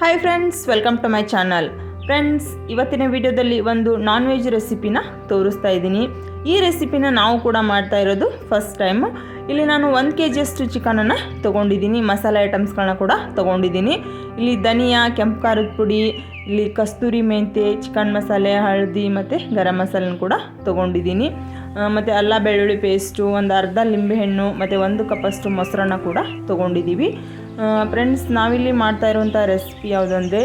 Hi friends welcome to my channel friends ಇವತ್ತಿನ ವಿಡಿಯೋದಲ್ಲಿ ಒಂದು ನಾನ್ ವೆಜ್ ರೆಸಿಪಿನ ತೋರಿಸ್ತಾ ಇದ್ದೀನಿ. ಈ ರೆಸಿಪಿನ ನಾವು ಕೂಡ ಮಾಡ್ತಾ ಇರೋದು ಫಸ್ಟ್ ಟೈಮ್ ಇಲ್ಲಿ ನಾನು ಒಂದು ಕೆ ಜಿಯಷ್ಟು ಚಿಕನನ್ನು ತೊಗೊಂಡಿದ್ದೀನಿ. ಮಸಾಲೆ ಐಟಮ್ಸ್ಗಳನ್ನ ಕೂಡ ತೊಗೊಂಡಿದ್ದೀನಿ. ಇಲ್ಲಿ ಧನಿಯಾ, ಕೆಂಪು ಖಾರದ ಪುಡಿ, ಇಲ್ಲಿ ಕಸ್ತೂರಿ ಮೆಂತೆ ಚಿಕನ್ ಮಸಾಲೆ, ಹಳದಿ ಮತ್ತು ಗರಂ ಮಸಾಲೆನ ಕೂಡ ತೊಗೊಂಡಿದ್ದೀನಿ. ಮತ್ತು ಅಲ್ಲ ಬೆಳ್ಳುಳ್ಳಿ ಪೇಸ್ಟು ಒಂದು ಅರ್ಧ ಲಿಂಬೆಹಣ್ಣು ಮತ್ತು ಒಂದು ಕಪ್ಪಷ್ಟು ಮೊಸರನ್ನ ಕೂಡ ತೊಗೊಂಡಿದ್ದೀವಿ. ಫ್ರೆಂಡ್ಸ್ ನಾವಿಲ್ಲಿ ಮಾಡ್ತಾ ಇರುವಂಥ ರೆಸಿಪಿ ಯಾವುದಂದರೆ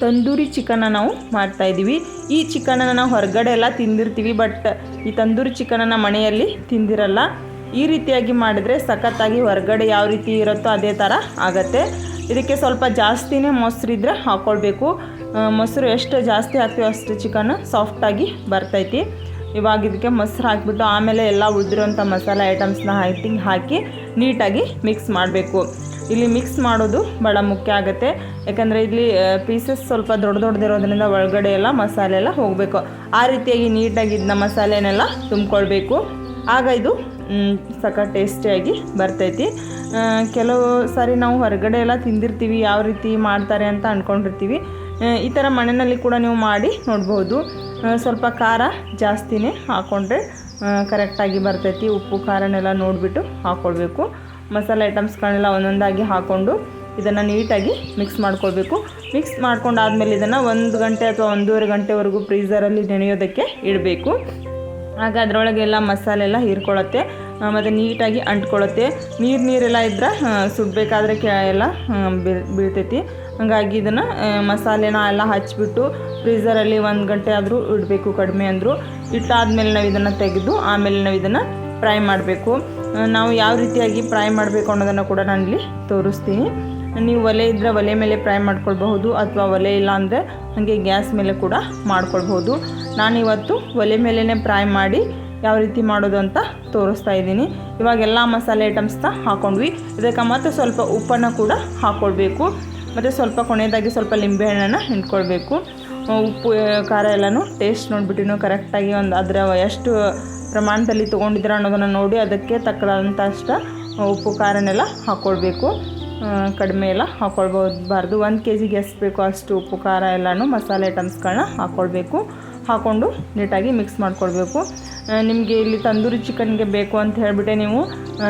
ತಂದೂರಿ ಚಿಕನ್ನ ನಾವು ಮಾಡ್ತಾಯಿದ್ದೀವಿ ಈ ಚಿಕನನ್ನು ನಾವು ಹೊರಗಡೆ ಎಲ್ಲ ತಿಂದಿರ್ತೀವಿ ಬಟ್ ಈ ತಂದೂರಿ ಚಿಕನನ್ನು ಮನೆಯಲ್ಲಿ ತಿಂದಿರಲ್ಲ. ಈ ರೀತಿಯಾಗಿ ಮಾಡಿದರೆ ಸಖತ್ತಾಗಿ ಹೊರಗಡೆ ಯಾವ ರೀತಿ ಇರುತ್ತೋ ಅದೇ ಥರ ಆಗತ್ತೆ. ಇದಕ್ಕೆ ಸ್ವಲ್ಪ ಜಾಸ್ತಿನೇ ಮೊಸರಿದ್ರೆ ಹಾಕ್ಕೊಳ್ಬೇಕು ಮೊಸರು ಎಷ್ಟು ಜಾಸ್ತಿ ಹಾಕ್ತೀವೋ ಅಷ್ಟು ಚಿಕನ್ ಸಾಫ್ಟಾಗಿ ಬರ್ತೈತಿ. ಇವಾಗ ಇದಕ್ಕೆ ಮೊಸರು ಹಾಕ್ಬಿಟ್ಟು ಆಮೇಲೆ ಎಲ್ಲ ಉಳಿದಿರೋಂಥ ಮಸಾಲೆ ಐಟಮ್ಸ್ನ ಹಾಕಿ ಹಾಕಿ ನೀಟಾಗಿ ಮಿಕ್ಸ್ ಮಾಡಬೇಕು. ಇಲ್ಲಿ ಮಿಕ್ಸ್ ಮಾಡೋದು ಭಾಳ ಮುಖ್ಯ ಆಗುತ್ತೆ. ಯಾಕಂದರೆ ಇಲ್ಲಿ ಪೀಸಸ್ ಸ್ವಲ್ಪ ದೊಡ್ಡ ದೊಡ್ಡದಿರೋದ್ರಿಂದ ಒಳಗಡೆ ಎಲ್ಲ ಮಸಾಲೆ ಎಲ್ಲ ಹೋಗಬೇಕು. ಆ ರೀತಿಯಾಗಿ ನೀಟಾಗಿ ಇದನ್ನ ಮಸಾಲೆನೆಲ್ಲ ತುಂಬಿಕೊಳ್ಬೇಕು. ಆಗ ಇದು ಸಖ ಟೇಸ್ಟಿಯಾಗಿ ಬರ್ತೈತಿ. ಕೆಲವು ಸಾರಿ ನಾವು ಹೊರಗಡೆ ಎಲ್ಲ ತಿಂದಿರ್ತೀವಿ, ಯಾವ ರೀತಿ ಮಾಡ್ತಾರೆ ಅಂತ ಅಂದ್ಕೊಂಡಿರ್ತೀವಿ ಈ ಥರ ಮನೆಯಲ್ಲಿ ಕೂಡ ನೀವು ಮಾಡಿ ನೋಡ್ಬೋದು. ಸ್ವಲ್ಪ ಖಾರ ಜಾಸ್ತಿನೇ ಹಾಕ್ಕೊಂಡ್ರೆ ಕರೆಕ್ಟಾಗಿ ಬರ್ತೈತಿ. ಉಪ್ಪು, ಖಾರನೆಲ್ಲ ನೋಡಿಬಿಟ್ಟು ಹಾಕ್ಕೊಳ್ಬೇಕು ಮಸಾಲೆ ಐಟಮ್ಸ್ಗಳನ್ನೆಲ್ಲ ಒಂದೊಂದಾಗಿ ಹಾಕ್ಕೊಂಡು ಇದನ್ನು ನೀಟಾಗಿ ಮಿಕ್ಸ್ ಮಾಡ್ಕೊಳ್ಬೇಕು. ಮಿಕ್ಸ್ ಮಾಡ್ಕೊಂಡಾದ್ಮೇಲೆ ಇದನ್ನು ಒಂದು ಗಂಟೆ ಅಥವಾ ಒಂದೂವರೆ ಗಂಟೆವರೆಗೂ ಫ್ರೀಝರಲ್ಲಿ ನೆನೆಯೋದಕ್ಕೆ ಇಡಬೇಕು. ಆಗ ಅದರೊಳಗೆಲ್ಲ ಮಸಾಲೆ ಎಲ್ಲ ಹೀರ್ಕೊಳ್ಳುತ್ತೆ. ಮತ್ತು ನೀಟಾಗಿ ಅಂಟ್ಕೊಳ್ಳುತ್ತೆ. ನೀರು ನೀರೆಲ್ಲ ಇದ್ರೆ ಸುಡಬೇಕಾದ್ರೆ ಕೆ, ಎಲ್ಲ ಬೀಳ್ತೈತಿ. ಹಾಗಾಗಿ ಇದನ್ನು ಮಸಾಲೆನ ಎಲ್ಲ ಹಚ್ಬಿಟ್ಟು ಫ್ರೀಝರಲ್ಲಿ ಒಂದು ಗಂಟೆ ಆದರೂ ಇಡಬೇಕು ಕಡಿಮೆ ಅಂದರು. ಇಟ್ಟಾದ್ಮೇಲೆ ನಾವು ಇದನ್ನು ತೆಗೆದು, ಆಮೇಲೆ ನಾವು ಇದನ್ನು ಫ್ರೈ ಮಾಡಬೇಕು. ನಾವು ಯಾವ ರೀತಿಯಾಗಿ ಫ್ರೈ ಮಾಡಬೇಕು ಅನ್ನೋದನ್ನು ಕೂಡ ನಾನಿಲ್ಲಿ ತೋರಿಸ್ತೀನಿ. ನೀವು ಒಲೆ ಇದ್ದರೆ ಒಲೆ ಮೇಲೆ ಫ್ರೈ ಮಾಡ್ಕೊಳ್ಬಹುದು ಅಥವಾ ಒಲೆ ಇಲ್ಲ ಅಂದರೆ ಹಾಗೆ ಗ್ಯಾಸ್ ಮೇಲೆ ಕೂಡ ಮಾಡ್ಕೊಳ್ಬಹುದು. ನಾನಿವತ್ತು ಒಲೆ ಮೇಲೇ ಫ್ರೈ ಮಾಡಿ ಯಾವ ರೀತಿ ಮಾಡೋದು ಅಂತ ತೋರಿಸ್ತಾ ಇದ್ದೀನಿ. ಇವಾಗೆಲ್ಲ ಮಸಾಲೆ ಐಟಮ್ಸ್ನ ಹಾಕ್ಕೊಂಡ್ವಿ ಇದಕ್ಕೆ ಮತ್ತೆ ಸ್ವಲ್ಪ ಉಪ್ಪನ್ನು ಕೂಡ ಹಾಕ್ಕೊಳ್ಬೇಕು ಮತ್ತು ಸ್ವಲ್ಪ ಕೊನೆಯದಾಗಿ ಸ್ವಲ್ಪ ಲಿಂಬೆಹಣ್ಣನ್ನು ಹಿಂಡ್ಕೊಳ್ಬೇಕು. ಉಪ್ಪು ಖಾರ ಎಲ್ಲನೂ ಟೇಸ್ಟ್ ನೋಡಿಬಿಟ್ಟು ಕರೆಕ್ಟಾಗಿ ಒಂದು ಅದರ ಎಷ್ಟು ಪ್ರಮಾಣದಲ್ಲಿ ತೊಗೊಂಡಿದ್ದೀರ ಅನ್ನೋದನ್ನು ನೋಡಿ ಅದಕ್ಕೆ ತಕ್ಕದಂಥ ಅಷ್ಟು ಉಪ್ಪು ಖಾರನೆಲ್ಲ ಹಾಕ್ಕೊಳ್ಬೇಕು ಕಡಿಮೆ ಎಲ್ಲ ಹಾಕ್ಕೊಳ್ಬೋದಬಾರ್ದು ಒಂದು ಕೆ ಜಿಗೆ ಎಷ್ಟು ಬೇಕೋ ಅಷ್ಟು ಉಪ್ಪು, ಖಾರ ಎಲ್ಲನೂ ಮಸಾಲೆ ಐಟಮ್ಸ್ಗಳನ್ನ ಹಾಕ್ಕೊಳ್ಬೇಕು ಹಾಕ್ಕೊಂಡು ನೀಟಾಗಿ ಮಿಕ್ಸ್ ಮಾಡ್ಕೊಳ್ಬೇಕು. ನಿಮಗೆ ಇಲ್ಲಿ ತಂದೂರಿ ಚಿಕನ್ಗೆ ಬೇಕು ಅಂತ ಹೇಳಿಬಿಟ್ಟೆ ನೀವು.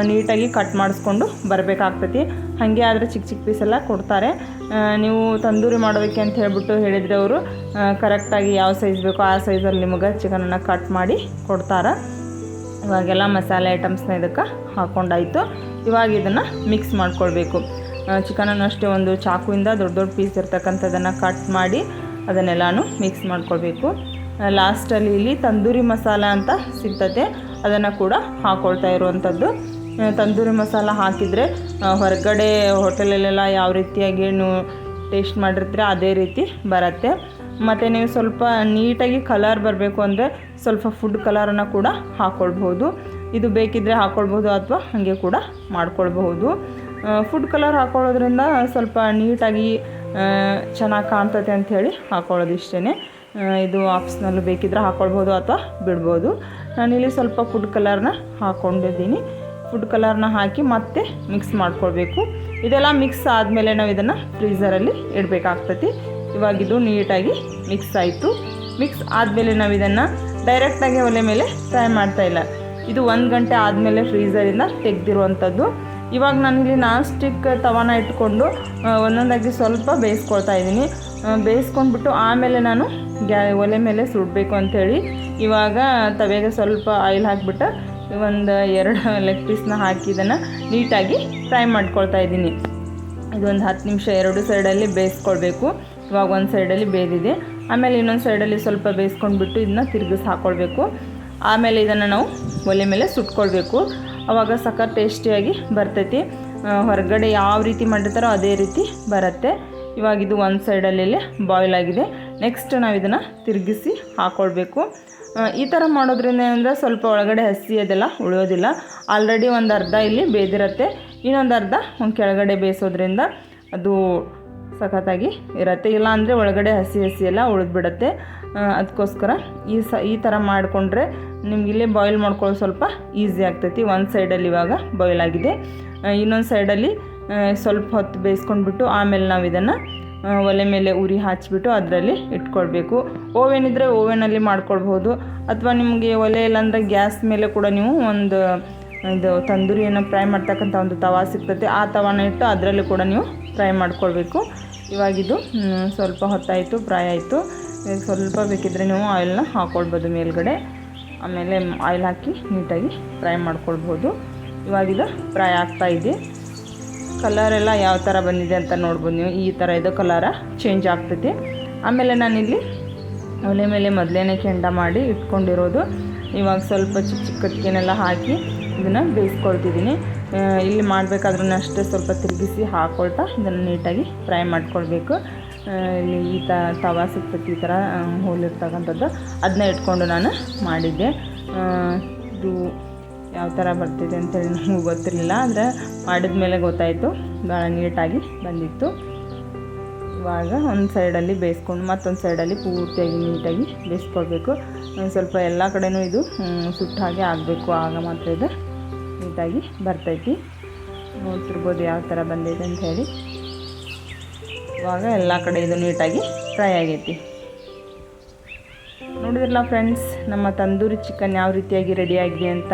ನೀಟಾಗಿ ಕಟ್ ಮಾಡಿಸ್ಕೊಂಡು ಬರಬೇಕಾಗ್ತೈತಿ. ಹಾಗೆ ಆದರೆ ಚಿಕ್ಕ ಚಿಕ್ಕ ಪೀಸೆಲ್ಲ ಕೊಡ್ತಾರೆ. ನೀವು ತಂದೂರಿ ಮಾಡೋದಕ್ಕೆ ಅಂತ ಹೇಳಿಬಿಟ್ಟು ಹೇಳಿದರೆ ಅವರು ಕರೆಕ್ಟಾಗಿ ಯಾವ ಸೈಜ್ ಬೇಕೋ ಆ ಸೈಜಲ್ಲಿ ನಿಮಗೆ ಚಿಕನನ್ನು ಕಟ್ ಮಾಡಿ ಕೊಡ್ತಾರೆ. ಇವಾಗೆಲ್ಲ ಮಸಾಲೆ ಐಟಮ್ಸ್ನ ಇದಕ್ಕೆ ಹಾಕ್ಕೊಂಡಾಯಿತು ಇವಾಗ ಇದನ್ನು ಮಿಕ್ಸ್ ಮಾಡ್ಕೊಳ್ಬೇಕು. ಚಿಕನನ್ನು ಅಷ್ಟೇ ಒಂದು ಚಾಕುವಿಂದ ದೊಡ್ಡ ದೊಡ್ಡ ಪೀಸ್ ಇರ್ತಕ್ಕಂಥದ್ದನ್ನು ಕಟ್ ಮಾಡಿ ಅದನ್ನೆಲ್ಲನೂ ಮಿಕ್ಸ್ ಮಾಡ್ಕೊಳ್ಬೇಕು. ಲಾಸ್ಟಲ್ಲಿ ಇಲ್ಲಿ ತಂದೂರಿ ಮಸಾಲ ಅಂತ ಸಿಗ್ತದೆ. ಅದನ್ನು ಕೂಡ ಹಾಕ್ಕೊಳ್ತಾ ಇರುವಂಥದ್ದು. ತಂದೂರಿ ಮಸಾಲ ಹಾಕಿದರೆ ಹೊರಗಡೆ ಹೋಟೆಲಲ್ಲೆಲ್ಲ ಯಾವ ರೀತಿಯಾಗಿ ಟೇಸ್ಟ್ ಮಾಡಿರ್ತೀರ ಅದೇ ರೀತಿ ಬರುತ್ತೆ. ಮತ್ತು ನೀವು ಸ್ವಲ್ಪ ನೀಟಾಗಿ ಕಲರ್ ಬರಬೇಕು ಅಂದರೆ ಸ್ವಲ್ಪ ಫುಡ್ ಕಲರನ್ನು ಕೂಡ ಹಾಕ್ಕೊಳ್ಬಹುದು ಇದು ಬೇಕಿದ್ದರೆ ಹಾಕ್ಕೊಳ್ಬೋದು ಅಥವಾ ಹಾಗೆ ಕೂಡ ಮಾಡ್ಕೊಳ್ಬಹುದು. ಫುಡ್ ಕಲರ್ ಹಾಕ್ಕೊಳ್ಳೋದ್ರಿಂದ ಸ್ವಲ್ಪ ನೀಟಾಗಿ ಚೆನ್ನಾಗಿ ಕಾಣ್ತತೆ ಅಂಥೇಳಿ ಹಾಕ್ಕೊಳ್ಳೋದು ಇಷ್ಟೇ ಇದು ಆಫೀಸ್ನಲ್ಲೂ ಬೇಕಿದ್ರೆ ಹಾಕ್ಕೊಳ್ಬೋದು ಅಥವಾ ಬಿಡ್ಬೋದು. ನಾನಿಲ್ಲಿ ಸ್ವಲ್ಪ ಫುಡ್ ಕಲರ್ನ ಹಾಕ್ಕೊಂಡಿದ್ದೀನಿ ಫುಡ್ ಕಲರ್ನ ಹಾಕಿ ಮತ್ತೆ ಮಿಕ್ಸ್ ಮಾಡ್ಕೊಳ್ಬೇಕು. ಇದೆಲ್ಲ ಮಿಕ್ಸ್ ಆದಮೇಲೆ ನಾವು ಇದನ್ನು ಫ್ರೀಝರಲ್ಲಿ ಇಡಬೇಕಾಗ್ತತಿ. ಇವಾಗ ಇದು ನೀಟಾಗಿ ಮಿಕ್ಸ್ ಆಯಿತು. ಮಿಕ್ಸ್ ಆದಮೇಲೆ ನಾವು ಇದನ್ನು ಡೈರೆಕ್ಟಾಗಿ ಒಲೆ ಮೇಲೆ ಫ್ರೈ ಮಾಡ್ತಾ ಇಲ್ಲ. ಇದು ಒಂದು ಗಂಟೆ ಆದಮೇಲೆ ಫ್ರೀಝರಿಂದ ತೆಗೆದಿರುವಂಥದ್ದು ಇವಾಗ ನಾನಿಲ್ಲಿ ನಾನ್ ಸ್ಟಿಕ್ ತವಾನ ಇಟ್ಕೊಂಡು ಒಂದೊಂದಾಗಿ ಸ್ವಲ್ಪ ಬೇಯಿಸ್ಕೊಳ್ತಾ ಇದ್ದೀನಿ. ಬೇಯಿಸ್ಕೊಂಡ್ಬಿಟ್ಟು ಆಮೇಲೆ ನಾನು ಗ್ಯಾ ಒಲೆ ಮೇಲೆ ಸುಡಬೇಕು ಅಂಥೇಳಿ ಇವಾಗ ತವೆಗೆ ಸ್ವಲ್ಪ ಆಯಿಲ್ ಹಾಕಿಬಿಟ್ಟು ಒಂದು ಎರಡು ಲೆಗ್ ಪೀಸ್ನ ಹಾಕಿ ಇದನ್ನು ನೀಟಾಗಿ ಫ್ರೈ ಮಾಡ್ಕೊಳ್ತಾ ಇದ್ದೀನಿ. ಇದೊಂದು ಹತ್ತು ನಿಮಿಷ ಎರಡು ಸೈಡಲ್ಲಿ ಬೇಯಿಸ್ಕೊಳ್ಬೇಕು. ಇವಾಗ ಒಂದು ಸೈಡಲ್ಲಿ ಬೇಯ್ದಿದೆ. ಆಮೇಲೆ ಇನ್ನೊಂದು ಸೈಡಲ್ಲಿ ಸ್ವಲ್ಪ ಬೇಯಿಸ್ಕೊಂಡ್ಬಿಟ್ಟು ಇದನ್ನ ತಿರುಗಿಸಿ ಹಾಕ್ಕೊಳ್ಬೇಕು ಆಮೇಲೆ ಇದನ್ನು ನಾವು ಒಲೆ ಮೇಲೆ ಸುಟ್ಕೊಳ್ಬೇಕು. ಆವಾಗ ಸಖತ್ ಟೇಸ್ಟಿಯಾಗಿ ಬರ್ತೈತಿ. ಹೊರಗಡೆ ಯಾವ ರೀತಿ ಮಾಡಿರ್ತಾರೋ ಅದೇ ರೀತಿ ಬರುತ್ತೆ. ಇವಾಗ ಇದು ಒಂದು ಸೈಡಲ್ಲಿ ಬಾಯ್ಲ್ ಆಗಿದೆ. ನೆಕ್ಸ್ಟ್ ನಾವು ಇದನ್ನು ತಿರುಗಿಸಿ ಹಾಕ್ಕೊಳ್ಬೇಕು ಈ ಥರ ಮಾಡೋದ್ರಿಂದ ಏನಂದರೆ ಸ್ವಲ್ಪ ಒಳಗಡೆ ಹಸಿ ಅದೆಲ್ಲ ಉಳಿಯೋದಿಲ್ಲ. ಆಲ್ರೆಡಿ ಒಂದು ಅರ್ಧ ಇಲ್ಲಿ ಬೇದಿರುತ್ತೆ. ಇನ್ನೊಂದು ಅರ್ಧ ಒಂದು ಕೆಳಗಡೆ ಬೇಯಿಸೋದ್ರಿಂದ ಅದು ಸಖತ್ತಾಗಿ ಇರುತ್ತೆ. ಇಲ್ಲ ಅಂದರೆ ಒಳಗಡೆ ಹಸಿ ಹಸಿ ಎಲ್ಲ ಉಳಿದ್ಬಿಡತ್ತೆ. ಅದಕ್ಕೋಸ್ಕರ ಈ ಸ, ಈ ಥರ ಮಾಡಿಕೊಂಡ್ರೆ ನಿಮ್ಗೆ ಇಲ್ಲೇ ಬಾಯ್ಲ್ ಮಾಡ್ಕೊಳ್ಳೋ ಸ್ವಲ್ಪ ಈಸಿ ಆಗ್ತೈತಿ. ಒಂದು ಸೈಡಲ್ಲಿ ಇವಾಗ ಬಾಯ್ಲ್ ಆಗಿದೆ. ಇನ್ನೊಂದು ಸೈಡಲ್ಲಿ ಸ್ವಲ್ಪ ಹೊತ್ತು ಬೇಯಿಸ್ಕೊಂಡ್ಬಿಟ್ಟು ಆಮೇಲೆ ನಾವು ಇದನ್ನು ಒಲೆ ಮೇಲೆ ಉರಿ ಹಚ್ಬಿಟ್ಟು ಅದರಲ್ಲಿ ಇಟ್ಕೊಳ್ಬೇಕು. ಓವೆನ್ ಇದ್ದರೆ ಓವೆನಲ್ಲಿ ಮಾಡ್ಕೊಳ್ಬೋದು ಅಥವಾ ನಿಮಗೆ ಒಲೆ ಇಲ್ಲಾಂದರೆ ಗ್ಯಾಸ್ ಮೇಲೆ ಕೂಡ ನೀವು ಒಂದು, ಇದು ತಂದೂರಿಯನ್ನು ಫ್ರೈ ಮಾಡ್ತಕ್ಕಂಥ ಒಂದು ತವಾ ಸಿಗ್ತದೆ. ಆ ತವಾನ ಇಟ್ಟು ಅದರಲ್ಲಿ ಕೂಡ ನೀವು ಫ್ರೈ ಮಾಡ್ಕೊಳ್ಬೇಕು. ಇವಾಗಿದು ಸ್ವಲ್ಪ ಹೊತ್ತಾಯಿತು, ಫ್ರೈ ಆಯಿತು. ಸ್ವಲ್ಪ ಬೇಕಿದ್ದರೆ ನೀವು ಆಯಿಲ್ನ ಹಾಕ್ಕೊಳ್ಬೋದು ಮೇಲ್ಗಡೆ. ಆಮೇಲೆ ಆಯಿಲ್ ಹಾಕಿ ನೀಟಾಗಿ ಫ್ರೈ ಮಾಡ್ಕೊಳ್ಬೋದು. ಇವಾಗಿದು ಫ್ರೈ ಇದೆ. ಕಲರೆಲ್ಲ ಯಾವ ಥರ ಬಂದಿದೆ ಅಂತ ನೋಡ್ಬೋದು ನೀವು. ಈ ಥರ ಇದು ಕಲರ ಚೇಂಜ್ ಆಗ್ತೈತಿ. ಆಮೇಲೆ ನಾನಿಲ್ಲಿ ಒಲೆ ಮೇಲೆ ಮೊದಲೇ ಕೆಂಡ ಮಾಡಿ ಇಟ್ಕೊಂಡಿರೋದು. ಇವಾಗ ಸ್ವಲ್ಪ ಚಿಕ್ಕ ಚಿಕ್ಕ ಕಟ್ಗೆನೆಲ್ಲ ಹಾಕಿ ಇದನ್ನು ಬೇಯಿಸ್ಕೊಳ್ತಿದ್ದೀನಿ. ಇಲ್ಲಿ ಮಾಡಬೇಕಾದ್ರೂ ಅಷ್ಟೇ ಸ್ವಲ್ಪ ತಿರುಗಿಸಿ ಹಾಕ್ಕೊಳ್ತಾ ಇದನ್ನು ನೀಟಾಗಿ ಫ್ರೈ ಮಾಡ್ಕೊಳ್ಬೇಕು. ಇಲ್ಲಿ ಈ ತ, ತವಾ ಸಿಗ್ತೈತಿ ಈ ಥರ ಹೋಲಿರ್ತಕ್ಕಂಥದ್ದು ಅದನ್ನ ಇಟ್ಕೊಂಡು ನಾನು ಮಾಡಿದ್ದೆ. ಇದು ಯಾವ ಥರ ಬರ್ತಿದೆ ಅಂತೇಳಿ ನಮಗೆ ಗೊತ್ತಿರಲಿಲ್ಲ ಆದರೆ ಮಾಡಿದ ಮೇಲೆ ಗೊತ್ತಾಯಿತು. ಭಾಳ ನೀಟಾಗಿ ಬಂದಿತ್ತು. ಇವಾಗ ಒಂದು ಸೈಡಲ್ಲಿ ಬೇಯಿಸ್ಕೊಂಡು ಮತ್ತೊಂದು ಸೈಡಲ್ಲಿ ಪೂರ್ತಿಯಾಗಿ ನೀಟಾಗಿ ಬೇಯಿಸ್ಕೊಳ್ಬೇಕು. ಒಂದು ಸ್ವಲ್ಪ ಎಲ್ಲ ಕಡೆನೂ ಇದು ಸುಟ್ಟಾಗೆ ಆಗಬೇಕು. ಆಗ ಮಾತ್ರ ಇದು ನೀಟಾಗಿ ಬರ್ತೈತಿ. ನೋಡ್ತಿರ್ಬೋದು ಯಾವ ಥರ ಬಂದಿದೆ ಅಂತ ಹೇಳಿ. ಇವಾಗ ಎಲ್ಲ ಕಡೆ ಇದು ನೀಟಾಗಿ ಫ್ರೈ ಆಗೈತಿ. ನೋಡಿದ್ರಲ್ಲ ಫ್ರೆಂಡ್ಸ್, ನಮ್ಮ ತಂದೂರಿ ಚಿಕನ್ ಯಾವ ರೀತಿಯಾಗಿ ರೆಡಿಯಾಗಿದೆ ಅಂತ?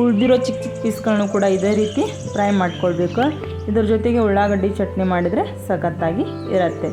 ಉಳಿದಿರೋ ಚಿಕ್ಕ ಚಿಕ್ಕ ಪೀಸ್ಗಳನ್ನೂ ಕೂಡ ಇದೇ ರೀತಿ ಫ್ರೈ ಮಾಡ್ಕೊಳ್ಬೇಕು. ಇದ್ರ ಜೊತೆಗೆ ಉಳ್ಳಾಗಡ್ಡಿ ಚಟ್ನಿ ಮಾಡಿದರೆ ಸಖತ್ತಾಗಿ ಇರುತ್ತೆ.